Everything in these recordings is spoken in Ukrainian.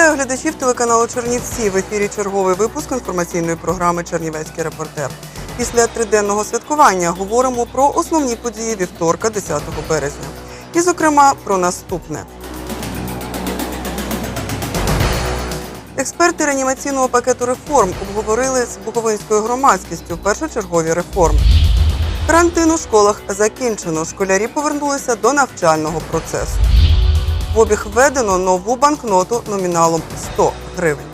Вітаю глядачів телеканалу Чернівці. В ефірі черговий випуск інформаційної програми Чернівецький репортер. Після триденного святкування говоримо про основні події вівторка, 10 березня. І, зокрема, про наступне. Експерти реанімаційного пакету реформ обговорили з буковинською громадськістю першочергові реформи. Карантин у школах закінчено. Школярі повернулися до навчального процесу. В обіг введено нову банкноту номіналом 100 гривень.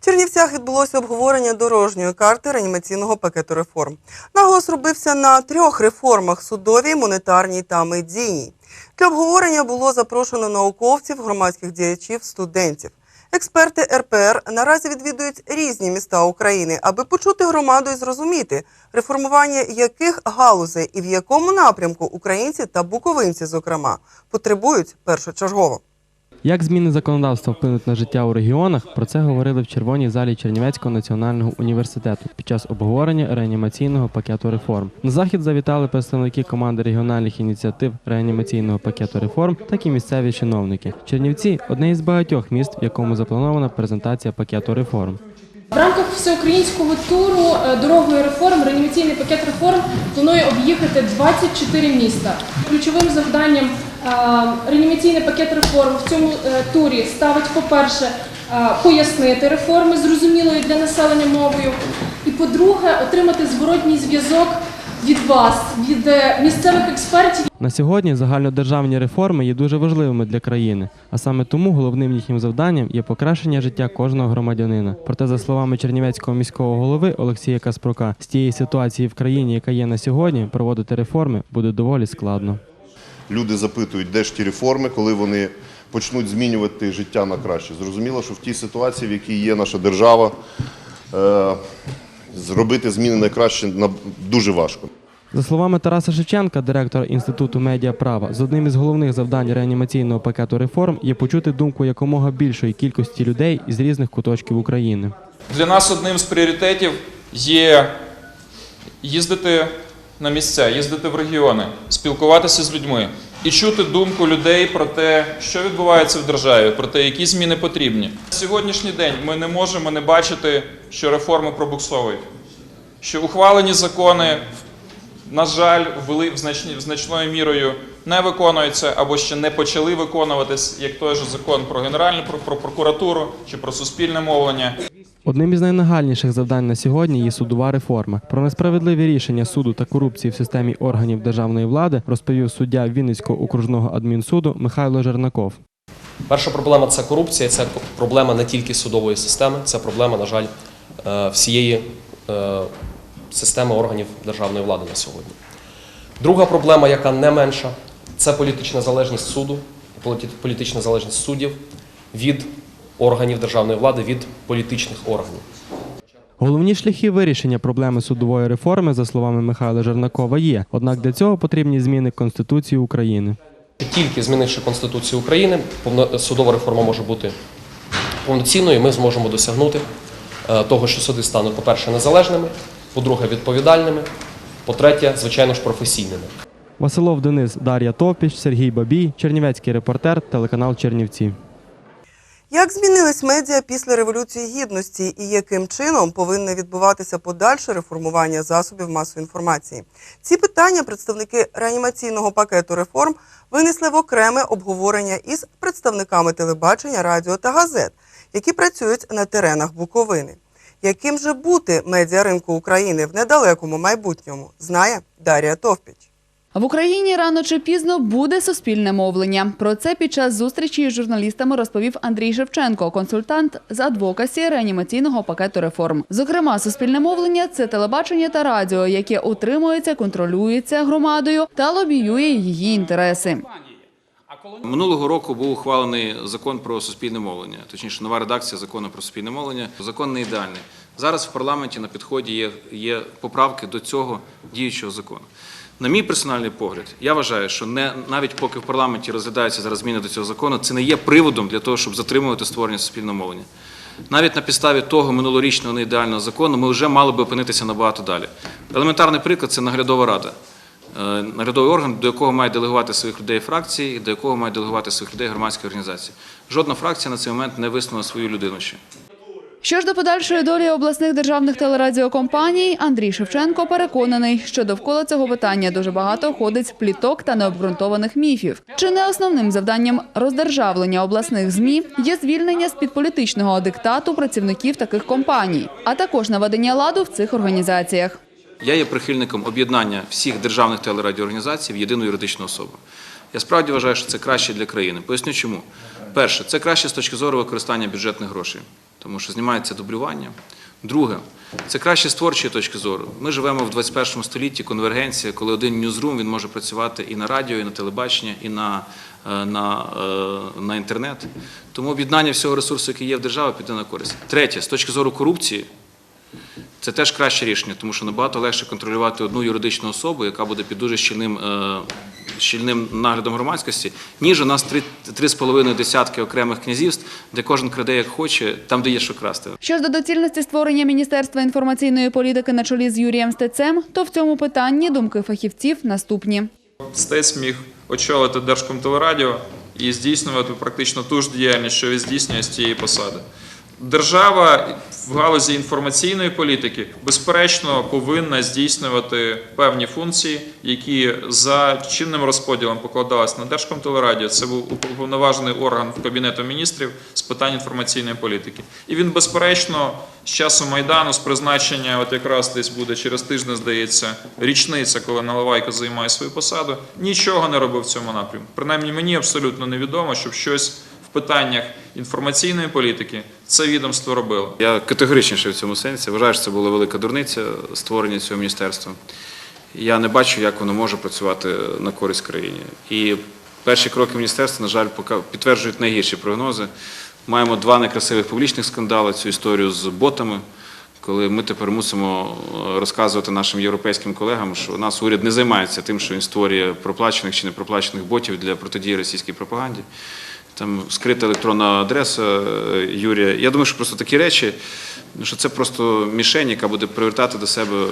В Чернівцях відбулося обговорення дорожньої карти реанімаційного пакету реформ. Наголос робився на трьох реформах: судовій, монетарній та медійній. Для обговорення було запрошено науковців, громадських діячів, студентів. Експерти РПР наразі відвідують різні міста України, аби почути громаду і зрозуміти, реформування яких галузей і в якому напрямку українці та буковинці, зокрема, потребують першочергово. Як зміни законодавства вплинуть на життя у регіонах, про це говорили в червоній залі Чернівецького національного університету під час обговорення реанімаційного пакету реформ. На захід завітали представники команди регіональних ініціатив реанімаційного пакету реформ, так і місцеві чиновники. Чернівці одне із багатьох міст, в якому запланована презентація пакету реформ. В рамках всеукраїнського туру е, дорогою реформ реанімаційний пакет реформ планує об'їхати 24 міста. Ключовим завданням реанімаційний пакет реформ в цьому е, турі ставить, по-перше, е, пояснити реформи зрозумілою для населення мовою, і по-друге, отримати зворотній зв'язок від вас, від е, місцевих експертів. На сьогодні загальнодержавні реформи є дуже важливими для країни, а саме тому головним їхнім завданням є покращення життя кожного громадянина. Проте, за словами Чернівецького міського голови Олексія Каспрука, з тієї ситуації в країні, яка є на сьогодні, проводити реформи буде доволі складно. Люди запитують, де ж ті реформи, коли вони почнуть змінювати життя на краще. Зрозуміло, що в тій ситуації, в якій є наша держава, е, зробити зміни на краще на- дуже важко. За словами Тараса Шевченка, директора інституту медіаправа, з одним із головних завдань реанімаційного пакету реформ є почути думку якомога більшої кількості людей із різних куточків України. Для нас одним з пріоритетів є їздити на місця, їздити в регіони, спілкуватися з людьми і чути думку людей про те, що відбувається в державі, про те, які зміни потрібні. На сьогоднішній день ми не можемо не бачити, що реформи пробуксовують, що ухвалені закони, на жаль, вели значною мірою не виконуються або ще не почали виконуватись, як той же закон про генеральну про прокуратуру чи про суспільне мовлення. Одним із найнагальніших завдань на сьогодні є судова реформа. Про несправедливі рішення суду та корупції в системі органів державної влади розповів суддя Вінницького окружного адмінсуду Михайло Жернаков. Перша проблема це корупція, це проблема не тільки судової системи, це проблема, на жаль, е, всієї е, системи органів державної влади на сьогодні. Друга проблема, яка не менша, це політична залежність суду, політична залежність суддів від органів державної влади, від політичних органів. Головні шляхи вирішення проблеми судової реформи, за словами Михайла Жернакова, є. Однак для цього потрібні зміни Конституції України. Тільки змінивши Конституцію України, судова реформа може бути повноцінною, і ми зможемо досягнути е, того, що суди стануть, по-перше, незалежними, по-друге, відповідальними, по-третє, звичайно ж, професійними. Василов Денис, Дар'я Топіч, Сергій Бабій, Чернівецький репортер, телеканал Чернівці. Як змінились медіа після революції гідності і яким чином повинне відбуватися подальше реформування засобів масової інформації? Ці питання представники реанімаційного пакету реформ винесли в окреме обговорення із представниками телебачення, радіо та газет, які працюють на теренах Буковини. Яким же бути медіаринку України в недалекому майбутньому, знає Дар'я Товпіч. В Україні рано чи пізно буде суспільне мовлення. Про це під час зустрічі з журналістами розповів Андрій Шевченко, консультант з адвокасі реанімаційного пакету реформ. Зокрема, суспільне мовлення це телебачення та радіо, яке утримується, контролюється громадою та лобіює її інтереси. Минулого року був ухвалений закон про суспільне мовлення, точніше, нова редакція закону про суспільне мовлення. Закон не ідеальний. Зараз в парламенті на підході є, є поправки до цього діючого закону. На мій персональний погляд, я вважаю, що не навіть поки в парламенті розглядаються зараз зміни до цього закону, це не є приводом для того, щоб затримувати створення суспільного мовлення. Навіть на підставі того минулорічного неідеального закону ми вже мали би опинитися набагато далі. Елементарний приклад це наглядова рада. е, наглядовий орган, до якого мають делегувати своїх людей фракції, до якого мають делегувати своїх людей громадські організації. Жодна фракція на цей момент не висунула свою людину ще. Що ж до подальшої долі обласних державних телерадіокомпаній, Андрій Шевченко переконаний, що довкола цього питання дуже багато ходить пліток та необґрунтованих міфів. Чи не основним завданням роздержавлення обласних змі є звільнення з під політичного диктату працівників таких компаній, а також наведення ладу в цих організаціях. Я є прихильником об'єднання всіх державних телерадіоорганізацій в єдину юридичну особу. Я справді вважаю, що це краще для країни. Поясню чому. Перше, це краще з точки зору використання бюджетних грошей, тому що знімається дублювання. Друге, це краще з творчої точки зору. Ми живемо в 21 столітті, конвергенція, коли один ньюзрум він може працювати і на радіо, і на телебачення, і на, е, на, е, на інтернет. Тому об'єднання всього ресурсу, який є в державі, піде на користь. Третє, з точки зору корупції, це теж краще рішення, тому що набагато легше контролювати одну юридичну особу, яка буде під дуже щільним, е, щільним наглядом громадськості, ніж у нас три, три з половиною десятки окремих князівств, де кожен краде як хоче, там, де є що красти. Що ж до доцільності створення Міністерства інформаційної політики на чолі з Юрієм Стецем, то в цьому питанні думки фахівців наступні. Стець міг очолити Держкомтелерадіо і здійснювати практично ту ж діяльність, що і здійснює з цієї посади. Держава в галузі інформаційної політики безперечно повинна здійснювати певні функції, які за чинним розподілом покладались на Держкомтелерадіо. Це був уповноважений орган Кабінету міністрів з питань інформаційної політики. І він, безперечно, з часу Майдану, з призначення, от якраз десь буде через тиждень, здається, річниця, коли Наливайко займає свою посаду, нічого не робив в цьому напрямку. Принаймні мені абсолютно невідомо, щоб щось питаннях інформаційної політики це відомство робило. Я категоричніше в цьому сенсі. Вважаю, що це була велика дурниця створення цього міністерства. Я не бачу, як воно може працювати на користь країні. І перші кроки міністерства, на жаль, підтверджують найгірші прогнози. Маємо два некрасивих публічних скандали, цю історію з ботами, коли ми тепер мусимо е, розказувати нашим європейським колегам, що у нас уряд не займається тим, що він створює проплачених чи непроплачених ботів для протидії російській пропаганді. Там скрита електронна адреса е, Юрія. Я думаю, що просто такі речі, що це просто мішень, яка буде привертати до себе е,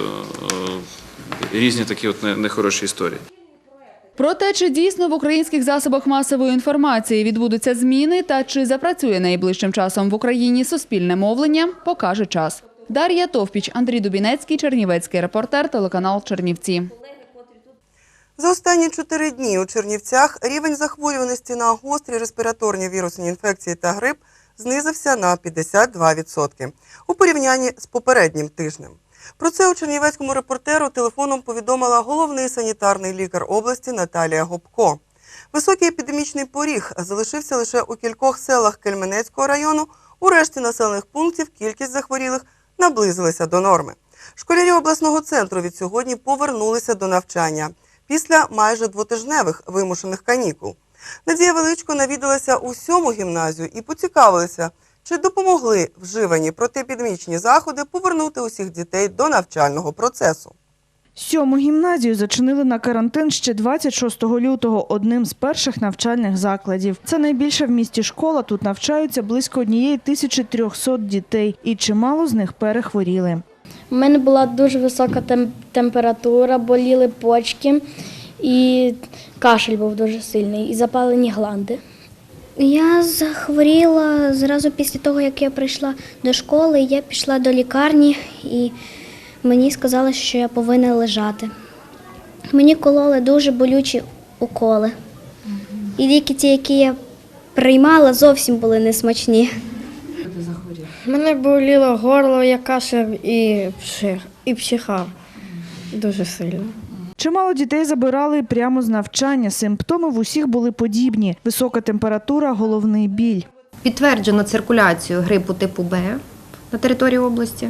різні такі от нехороші історії. Про те, чи дійсно в українських засобах масової інформації відбудуться зміни та чи запрацює найближчим часом в Україні суспільне мовлення, покаже час. Дар'я Товпіч, Андрій Дубінецький, Чернівецький репортер, телеканал Чернівці. За останні чотири дні у Чернівцях рівень захворюваності на гострі респіраторні вірусні інфекції та грип знизився на 52% у порівнянні з попереднім тижнем. Про це у Чернівецькому репортеру телефоном повідомила головний санітарний лікар області Наталія Гопко. Високий епідемічний поріг залишився лише у кількох селах Кельменецького району. У решті населених пунктів кількість захворілих наблизилася до норми. Школярі обласного центру від сьогодні повернулися до навчання після майже двотижневих вимушених канікул. Надія Величко навідалася у сьому гімназію і поцікавилася, чи допомогли вживані протиепідемічні заходи повернути усіх дітей до навчального процесу. Сьому гімназію зачинили на карантин ще 26 лютого, одним з перших навчальних закладів. Це найбільша в місті школа. Тут навчаються близько однієї тисячі трьохсот дітей, і чимало з них перехворіли. У мене була дуже висока температура, боліли почки і кашель був дуже сильний, і запалені гланди. Я захворіла зразу після того, як я прийшла до школи. Я пішла до лікарні і мені сказали, що я повинна лежати. Мені кололи дуже болючі уколи. І ліки ті, які я приймала, зовсім були несмачні. Мене боліло горло, я кашляв і псих, і психав дуже сильно. Чимало дітей забирали прямо з навчання. Симптоми в усіх були подібні: висока температура, головний біль. Підтверджено циркуляцію грипу типу Б на території області.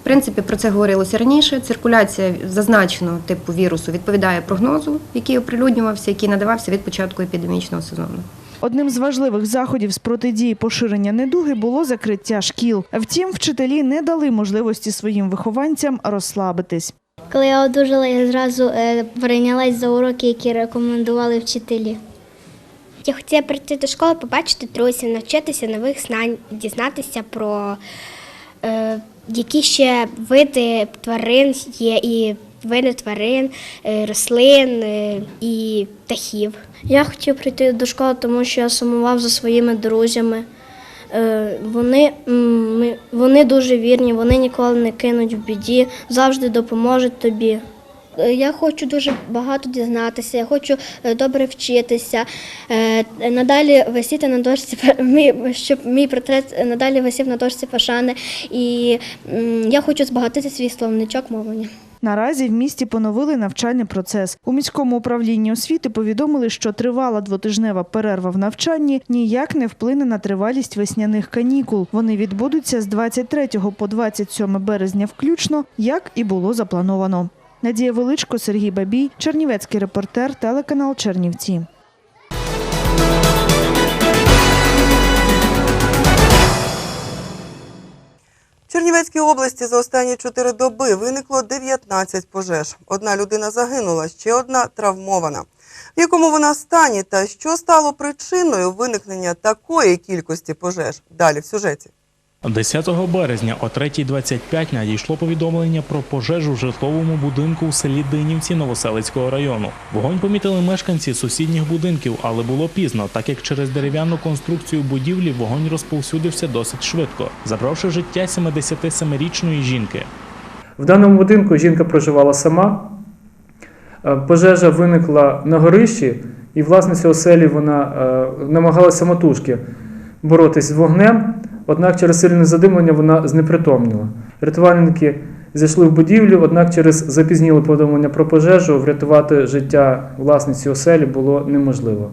В принципі, про це говорилося раніше. Циркуляція зазначеного типу вірусу відповідає прогнозу, який оприлюднювався, який надавався від початку епідемічного сезону. Одним з важливих заходів з протидії поширення недуги було закриття шкіл. Втім, вчителі не дали можливості своїм вихованцям розслабитись. Коли я одужала, я зразу е, прийнялась за уроки, які рекомендували вчителі. Я хотіла прийти до школи, побачити друзів, навчитися нових знань, дізнатися про е, які ще види тварин є і види тварин, е, рослин е, і птахів. Я хотів прийти до школи, тому що я сумував за своїми друзями. Е, Вони, вони дуже вірні, вони ніколи не кинуть в біді, завжди допоможуть тобі. Я хочу дуже багато дізнатися, я хочу добре вчитися, надалі висіти на дошці, щоб мій портрет надалі висів на дошці Пашани. І я хочу збагатити свій словничок мовлення. Наразі в місті поновили навчальний процес. У міському управлінні освіти повідомили, що тривала двотижнева перерва в навчанні ніяк не вплине на тривалість весняних канікул. Вони відбудуться з 23 по 27 березня включно, як і було заплановано. Надія Величко, Сергій Бабій, Чернівецький репортер, телеканал Чернівці. Чернівецькій області за останні чотири доби виникло 19 пожеж. Одна людина загинула, ще одна травмована. В якому вона стані та що стало причиною виникнення такої кількості пожеж? Далі в сюжеті. 10 березня о 3.25 надійшло повідомлення про пожежу в житловому будинку у селі Динівці Новоселицького району. Вогонь помітили мешканці сусідніх будинків, але було пізно, так як через дерев'яну конструкцію будівлі вогонь розповсюдився досить швидко, забравши життя 77-річної жінки. В даному будинку жінка проживала сама. Е, Пожежа виникла на горищі, і власниця оселі вона е, намагалася самотужки боротись з вогнем, однак через сильне задимлення вона знепритомніла. Рятувальники зайшли в будівлю, однак через запізніле повідомлення про пожежу врятувати життя власниці оселі було неможливо.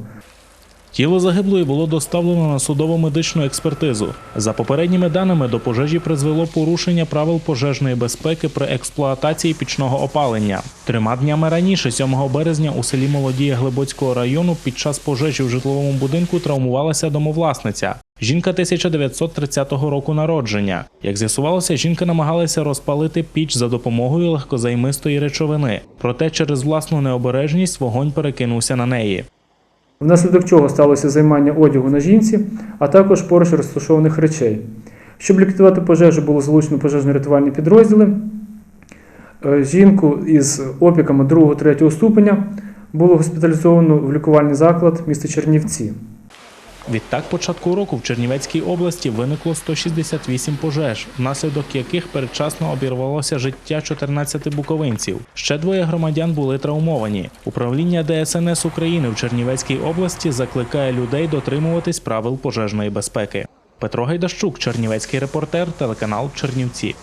Тіло загиблої було доставлено на судово-медичну експертизу. За попередніми даними, до пожежі призвело порушення правил пожежної безпеки при експлуатації пічного опалення. Трьома днями раніше, 7 березня, у селі Молодія Глибоцького району під час пожежі в житловому будинку травмувалася домовласниця. Жінка 1930 року народження. Як з'ясувалося, жінка намагалася розпалити піч за допомогою легкозаймистої речовини. Проте через власну необережність вогонь перекинувся на неї. Внаслідок чого сталося займання одягу на жінці, а також поруч розташованих речей. Щоб ліквідувати пожежу, було залучено пожежно-рятувальні підрозділи. Е, Жінку із опіками 2-3 ступеня було госпіталізовано в лікувальний заклад міста Чернівці. Відтак, початку року в Чернівецькій області виникло 168 пожеж, внаслідок яких передчасно обірвалося життя 14 буковинців. Ще двоє громадян були травмовані. Управління ДСНС України в Чернівецькій області закликає людей дотримуватись правил пожежної безпеки. Петро Гайдащук, Чернівецький репортер, телеканал Чернівці.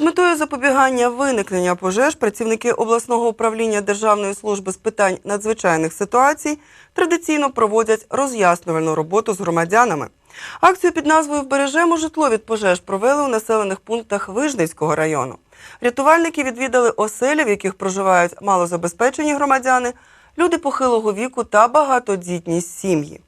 З метою запобігання виникнення пожеж працівники обласного управління Державної служби з питань надзвичайних ситуацій традиційно проводять роз'яснювальну роботу з громадянами. Акцію під назвою Вбережемо житло від пожеж провели у населених пунктах Вижницького району. Рятувальники відвідали оселі, в яких проживають малозабезпечені громадяни, люди похилого віку та багатодітні сім'ї.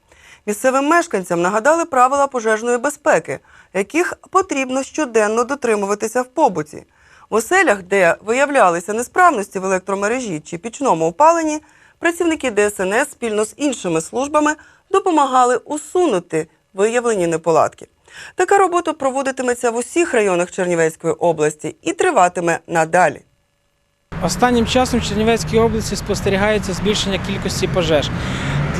Місцевим мешканцям нагадали правила пожежної безпеки, яких потрібно щоденно дотримуватися в побуті. В оселях, де виявлялися несправності в електромережі чи пічному опаленні, працівники ДСНС спільно з іншими службами допомагали усунути виявлені неполадки. Така робота проводитиметься в усіх районах Чернівецької області і триватиме надалі. Останнім часом в Чернівецькій області спостерігається збільшення кількості пожеж.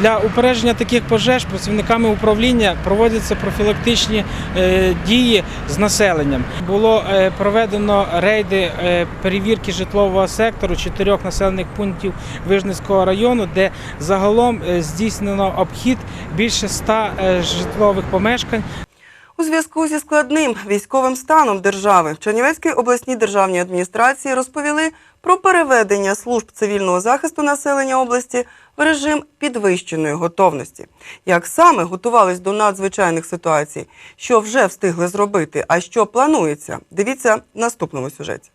Для упередження таких пожеж працівниками управління проводяться профілактичні е, дії з населенням. Було е, проведено рейди е, перевірки житлового сектору чотирьох населених пунктів Вижницького району, де загалом здійснено обхід більше ста житлових помешкань. У зв'язку зі складним військовим станом держави Чернівецькій обласній державній адміністрації розповіли про переведення служб цивільного захисту населення області в режим підвищеної готовності. Як саме готувались до надзвичайних ситуацій, що вже встигли зробити, а що планується, дивіться в наступному сюжеті.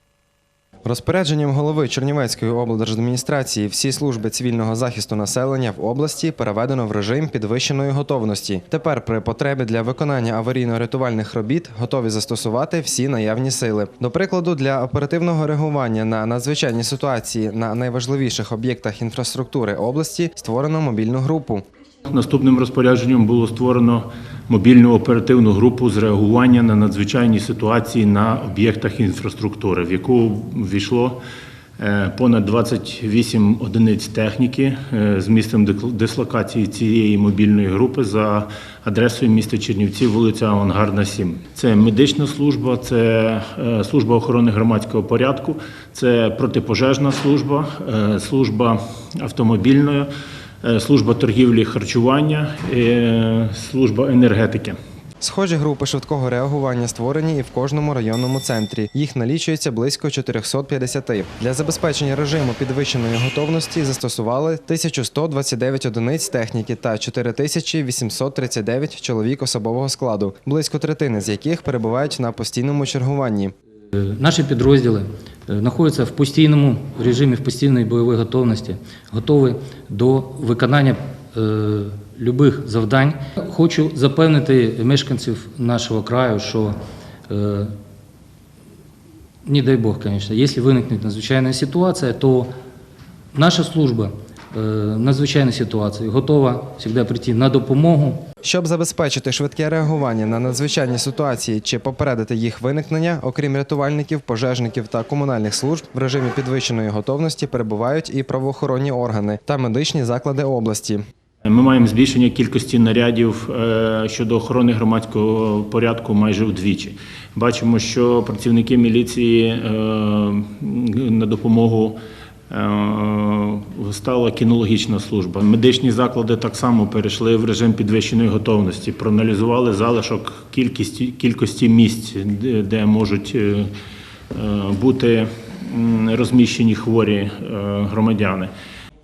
Розпорядженням голови Чернівецької облдержадміністрації всі служби цивільного захисту населення в області переведено в режим підвищеної готовності. Тепер при потребі для виконання аварійно-рятувальних робіт готові застосувати всі наявні сили. До прикладу, для оперативного реагування на надзвичайні ситуації на найважливіших об'єктах інфраструктури області створено мобільну групу. Наступним розпорядженням було створено мобільну оперативну групу з реагування на надзвичайні ситуації на об'єктах інфраструктури, в яку ввійшло е, понад 28 одиниць техніки е, з місцем дислокації цієї мобільної групи за адресою міста Чернівці, вулиця Авангардна, 7. Це медична служба, це е, служба охорони громадського порядку, це протипожежна служба, служба автомобільної. Е, служба торгівлі харчування, е, служба енергетики. Схожі групи швидкого реагування створені і в кожному районному центрі. Їх налічується близько 450. Для забезпечення режиму підвищеної готовності застосували 1129 одиниць техніки та 4839 чоловік особового складу, близько третини з яких перебувають на постійному чергуванні. Е, Наші підрозділи е, знаходяться в постійному режимі, в постійній бойовій готовності, готові до виконання е, любих завдань. Хочу запевнити мешканців нашого краю, що не дай Бог, звісно, якщо виникне надзвичайна ситуація, то наша служба е, надзвичайної ситуації готова завжди прийти на допомогу. Щоб забезпечити швидке реагування на надзвичайні ситуації чи попередити їх виникнення, окрім рятувальників, пожежників та комунальних служб, в режимі підвищеної готовності перебувають і правоохоронні органи та медичні заклади області. Ми маємо збільшення кількості нарядів е, щодо охорони громадського порядку майже вдвічі. Бачимо, що працівники міліції е, на допомогу стала кінологічна служба. Медичні заклади так само перейшли в режим підвищеної готовності, проаналізували залишок кількості, кількості місць, де, можуть е, е, бути розміщені хворі е, громадяни.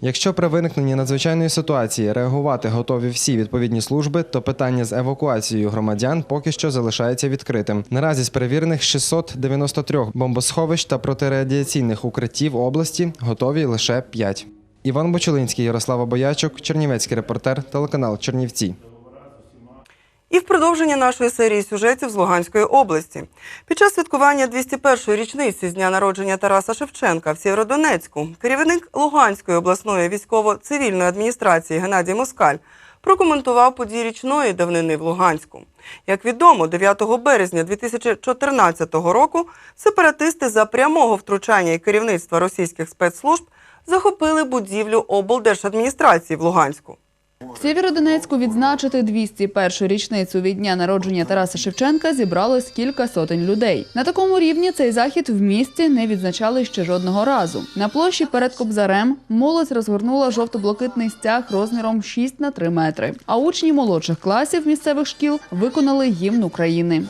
Якщо при виникненні надзвичайної ситуації реагувати готові всі відповідні служби, то питання з евакуацією громадян поки що залишається відкритим. Наразі з перевірених 693 бомбосховищ та протирадіаційних укриттів області готові лише 5. Іван Бочулинський, Ярослава Боячук, Чернівецький репортер, телеканал Чернівці. І в продовження нашої серії сюжетів з Луганської області. Під час святкування 201-ї річниці з дня народження Тараса Шевченка в Сєвєродонецьку керівник Луганської обласної військово-цивільної адміністрації Геннадій Москаль прокоментував події річної давнини в Луганську. Як відомо, 9 березня 2014 року сепаратисти за прямого втручання і керівництва російських спецслужб захопили будівлю облдержадміністрації в Луганську. В Сєвєродонецьку відзначити 201-ю річницю від дня народження Тараса Шевченка зібралось кілька сотень людей. На такому рівні цей захід в місті не відзначали ще жодного разу. На площі перед Кобзарем молодь розгорнула жовто-блакитний стяг розміром 6 на 3 метри. А учні молодших класів місцевих шкіл виконали гімн України.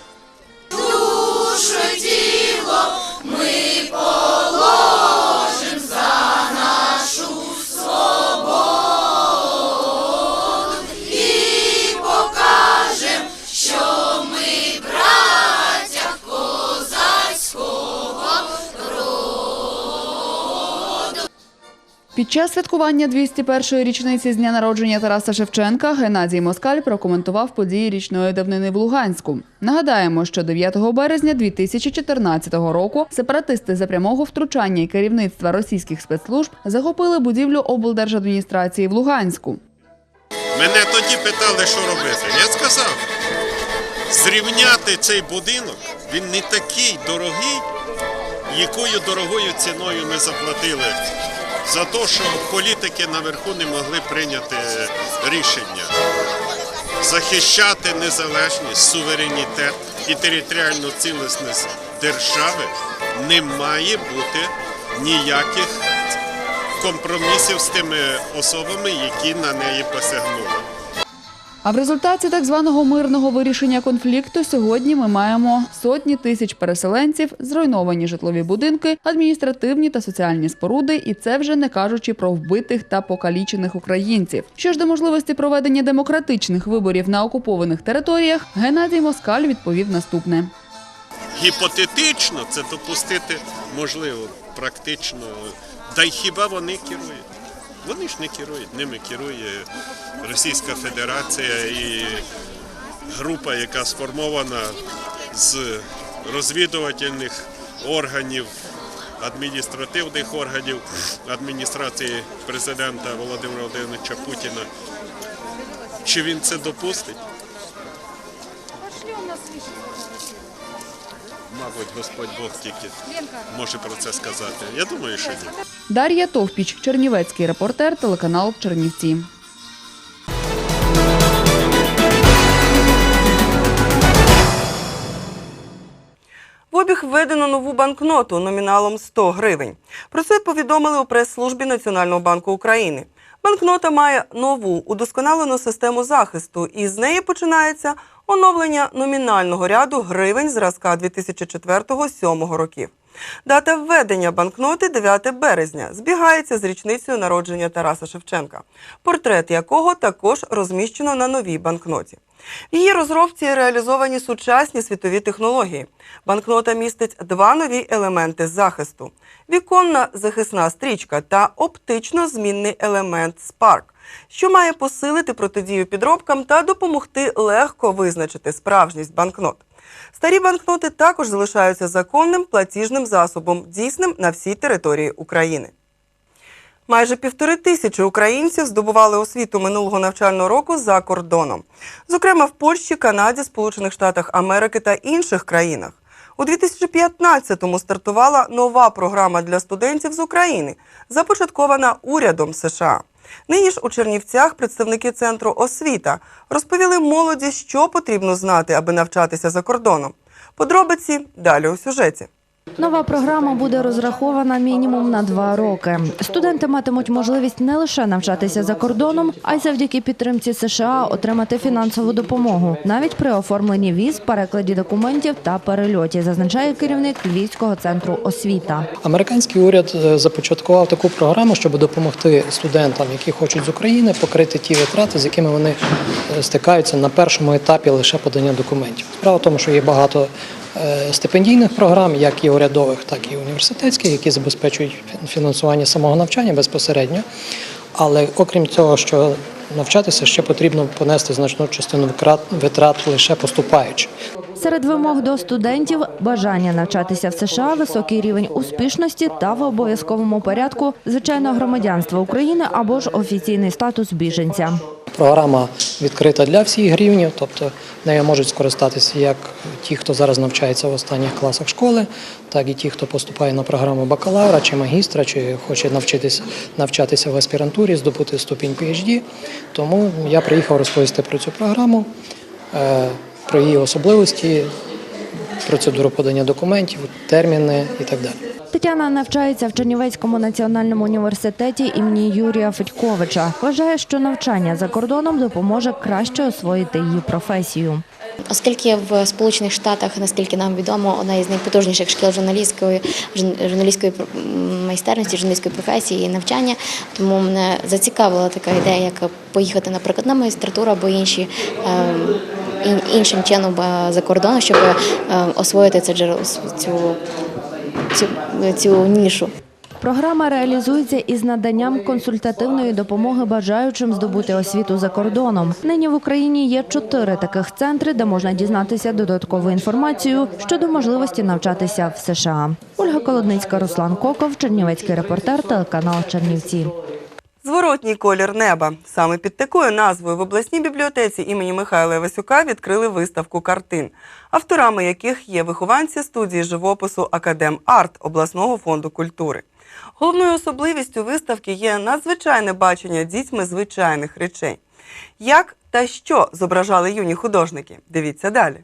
Під час святкування 201-ї річниці з дня народження Тараса Шевченка Геннадій Москаль прокоментував події річної давнини в Луганську. Нагадаємо, що 9 березня 2014 року сепаратисти за прямого втручання і керівництва російських спецслужб захопили будівлю облдержадміністрації в Луганську. Мене тоді питали, що робити. Я сказав, зрівняти цей будинок, він не такий дорогий, якою дорогою ціною ми заплатили за те, що політики наверху не могли прийняти рішення. Захищати незалежність, суверенітет і територіальну цілісність держави не має бути ніяких компромісів з тими особами, які на неї посягнули. А в результаті так званого мирного вирішення конфлікту сьогодні ми маємо сотні тисяч переселенців, зруйновані житлові будинки, адміністративні та соціальні споруди, і це вже не кажучи про вбитих та покалічених українців. Що ж до можливості проведення демократичних виборів на окупованих територіях, Геннадій Москаль відповів наступне. Гіпотетично це допустити можливо, практично. Да й хіба вони керують? Вони ж не керують, ними керує Російська Федерація і група, яка сформована з розвідувальних органів, адміністративних органів адміністрації президента Володимира Володимировича Путіна. Чи він це допустить? Мабуть, Господь Бог тільки може про це сказати. Я думаю, що ні. Дар'я Товпіч, Чернівецький репортер, телеканал Чернівці. В обіг введено нову банкноту номіналом 100 гривень. Про це повідомили у прес-службі Національного банку України. Банкнота має нову удосконалену систему захисту, і з неї починається оновлення номінального ряду гривень зразка 2004-2007 років. Дата введення банкноти 9 березня збігається з річницею народження Тараса Шевченка, портрет якого також розміщено на новій банкноті. В її розробці реалізовані сучасні світові технології. Банкнота містить два нові елементи захисту: віконна захисна стрічка та оптично-змінний елемент Spark, що має посилити протидію підробкам та допомогти легко визначити справжність банкнот. Старі банкноти також залишаються законним платіжним засобом, дійсним на всій території України. Майже півтори тисячі українців здобували освіту минулого навчального року за кордоном, зокрема в Польщі, Канаді, Сполучених Штатах Америки та інших країнах. У 2015-му стартувала нова програма для студентів з України, започаткована урядом США. Нині ж у Чернівцях представники центру освіта розповіли молоді, що потрібно знати, аби навчатися за кордоном. Подробиці далі у сюжеті. Нова програма буде розрахована мінімум на два роки. Студенти матимуть можливість не лише навчатися за кордоном, а й завдяки підтримці США отримати фінансову допомогу навіть при оформленні віз, перекладі документів та перельоті, зазначає керівник Львівського центру освіта. Американський уряд е, започаткував таку програму, щоб допомогти студентам, які хочуть з України, покрити ті витрати, з якими вони е, стикаються на першому етапі лише подання документів. Справа в тому, що є багато стипендійних програм, як і урядових, так і університетських, які забезпечують фінансування самого навчання безпосередньо. Але окрім цього, що навчатися ще потрібно понести значну частину витрат лише поступаючи. Серед вимог до студентів бажання навчатися в США, високий рівень успішності та в обов'язковому порядку звичайно громадянство України або ж офіційний статус біженця. Програма відкрита для всіх рівнів, тобто нею можуть скористатися як ті, хто зараз навчається в останніх класах школи, так і ті, хто поступає на програму бакалавра чи магістра, чи хоче навчитися навчатися в аспірантурі, здобути ступінь PhD. Тому я приїхав розповісти про цю програму, е, про її особливості, процедуру подання документів, терміни і так далі. Тетяна навчається в Чернівецькому національному університеті імені Юрія Федьковича. Вважає, що навчання за кордоном допоможе краще освоїти її професію. Оскільки в Сполучених Штатах, наскільки нам відомо, одна із найпотужніших шкіл журналістської журналістської майстерності, журналістської професії і навчання, тому мене зацікавила така ідея, як поїхати, наприклад, на магістратуру або інші. Ін- Іншим чином за кордон, щоб е, освоїти це джерело цю, цю, цю нішу. Програма реалізується із наданням консультативної допомоги бажаючим здобути освіту за кордоном. Нині в Україні є чотири таких центри, де можна дізнатися додаткову інформацію щодо можливості навчатися в США. Ольга Колодницька, Руслан Коков, Чернівецький репортер, телеканал Чернівці. Зворотній колір неба. Саме під такою назвою в обласній бібліотеці імені Михайла Івасюка відкрили виставку картин, авторами яких є вихованці студії живопису Академ Арт обласного фонду культури. Головною особливістю виставки є надзвичайне бачення дітьми звичайних речей. Як та що зображали юні художники? Дивіться далі.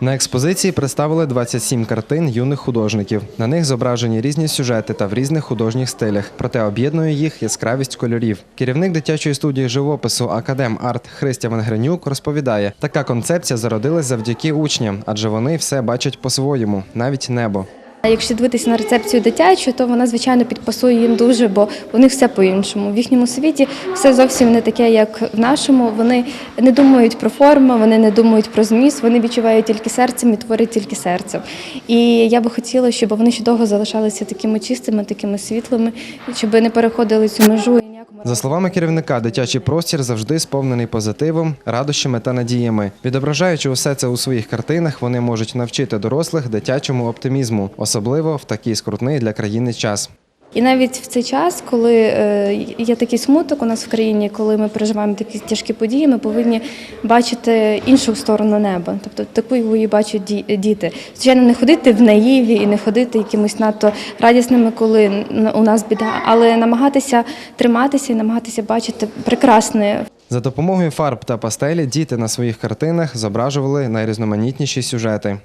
На експозиції представили 27 картин юних художників. На них зображені різні сюжети та в різних художніх стилях, проте об'єднує їх яскравість кольорів. Керівник дитячої студії живопису Академ Арт Христя Венгренюк розповідає, така концепція зародилась завдяки учням, адже вони все бачать по-своєму, навіть небо. Якщо дивитися на рецепцію дитячу, то вона звичайно підпасує їм дуже, бо у них все по-іншому. В їхньому світі все зовсім не таке, як в нашому. Вони не думають про форму, вони не думають про зміст, вони відчувають тільки серцем і творять тільки серцем. І я би хотіла, щоб вони ще довго залишалися такими чистими, такими світлими, щоб не переходили цю межу. За словами керівника, дитячий простір завжди сповнений позитивом, радощами та надіями. Відображаючи усе це у своїх картинах, вони можуть навчити дорослих дитячому оптимізму, особливо в такий скрутний для країни час. І навіть в цей час, коли е, є такий смуток у нас в країні, коли ми переживаємо такі тяжкі події, ми повинні бачити іншу сторону неба, тобто таку її бачать ді- діти. Звичайно, не ходити в наїві і не ходити якимось надто радісними, коли у нас біда, але намагатися триматися і намагатися бачити прекрасне За допомогою фарб та пастелі діти на своїх картинах зображували найрізноманітніші сюжети.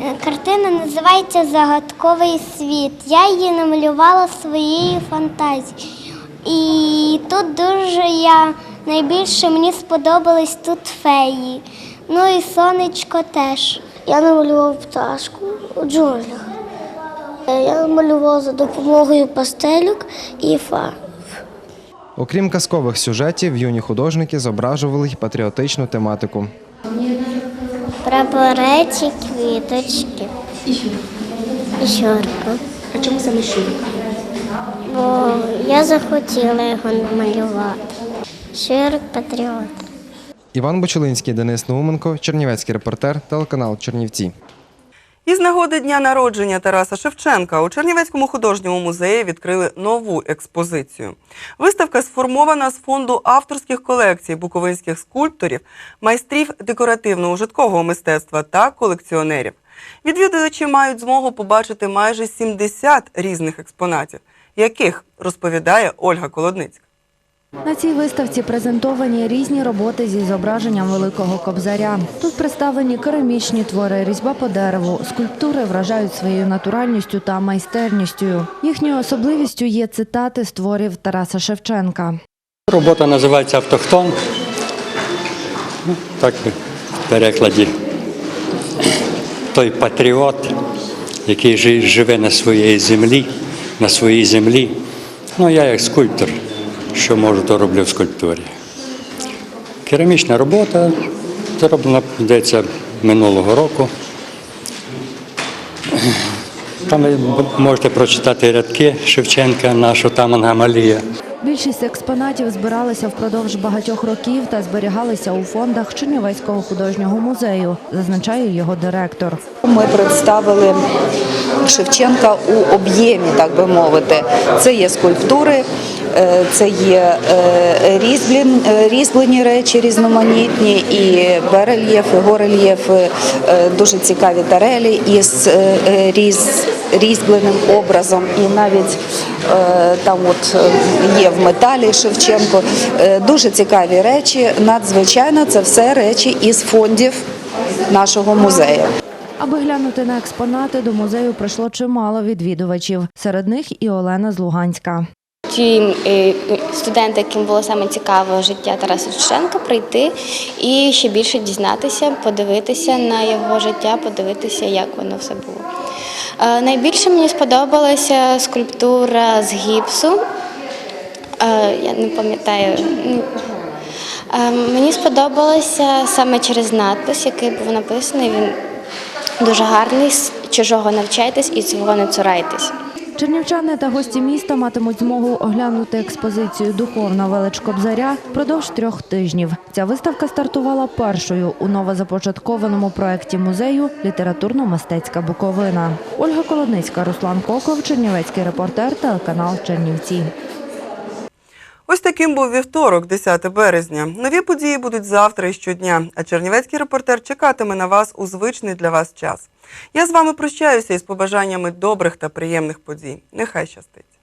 Е, Картина називається Загадковий світ. Я її намалювала своєю фантазією. І тут дуже я найбільше мені сподобались тут феї. Ну і сонечко теж. Я намалював пташку у джунглях. Е, Я намалювала за допомогою пастелюк і фарб. Окрім казкових сюжетів, юні художники зображували й патріотичну тематику. Прапореці, квіточки. І щорка. А чому саме щурка? Бо я захотіла його намалювати. Щурок патріот. Іван Бочулинський, Денис Науменко, Чернівецький репортер, телеканал Чернівці. Із нагоди дня народження Тараса Шевченка у Чернівецькому художньому музеї відкрили нову експозицію. Виставка сформована з фонду авторських колекцій буковинських скульпторів, майстрів декоративно-ужиткового мистецтва та колекціонерів. Відвідувачі мають змогу побачити майже 70 різних експонатів, яких розповідає Ольга Колодницька. На цій виставці презентовані різні роботи зі зображенням великого кобзаря. Тут представлені керамічні твори, різьба по дереву. Скульптури вражають своєю натуральністю та майстерністю. Їхньою особливістю є цитати з творів Тараса Шевченка. Робота називається Автохтон. Ну, Так в перекладі. Той патріот, який жи- живе на своїй землі, на своїй землі. Ну, я як скульптор, що можу, то роблю в скульптурі. Керамічна робота зроблена, здається, минулого року. Там ви можете прочитати рядки Шевченка, нашу Таман Гамалія. Більшість експонатів збиралися впродовж багатьох років та зберігалися у фондах Чернівецького художнього музею, зазначає його директор. Ми представили Шевченка у об'ємі, так би мовити. Це є скульптури, це є е, е, різьблені речі різноманітні, і барельєфи, горельєфи, е, дуже цікаві тарелі із е, е, різ, різьбленим образом. І навіть е, там от е, є в металі Шевченко. Е, Дуже цікаві речі. Надзвичайно це все речі із фондів нашого музею. Аби глянути на експонати, до музею прийшло чимало відвідувачів. Серед них і Олена з Луганська. Ті е, студенти, яким було саме цікаво життя Тараса Шевченка, прийти і ще більше дізнатися, подивитися на його життя, подивитися, як воно все було. Е, Найбільше мені сподобалася скульптура з гіпсу. Е, Я не пам'ятаю. Мені сподобалося саме через надпис, який був написаний. Він дуже гарний. Чужого навчайтесь і свого не цурайтесь. Чернівчани та гості міста матимуть змогу оглянути експозицію Духовна велич Кобзаря впродовж трьох тижнів. Ця виставка стартувала першою у новозапочаткованому проєкті музею Літературно-мистецька Буковина. Ольга Колодницька, Руслан Коков, Чернівецький репортер, телеканал Чернівці. Ось таким був вівторок, 10 березня. Нові події будуть завтра і щодня, а Чернівецький репортер чекатиме на вас у звичний для вас час. Я з вами прощаюся із побажаннями добрих та приємних подій. Нехай щастить.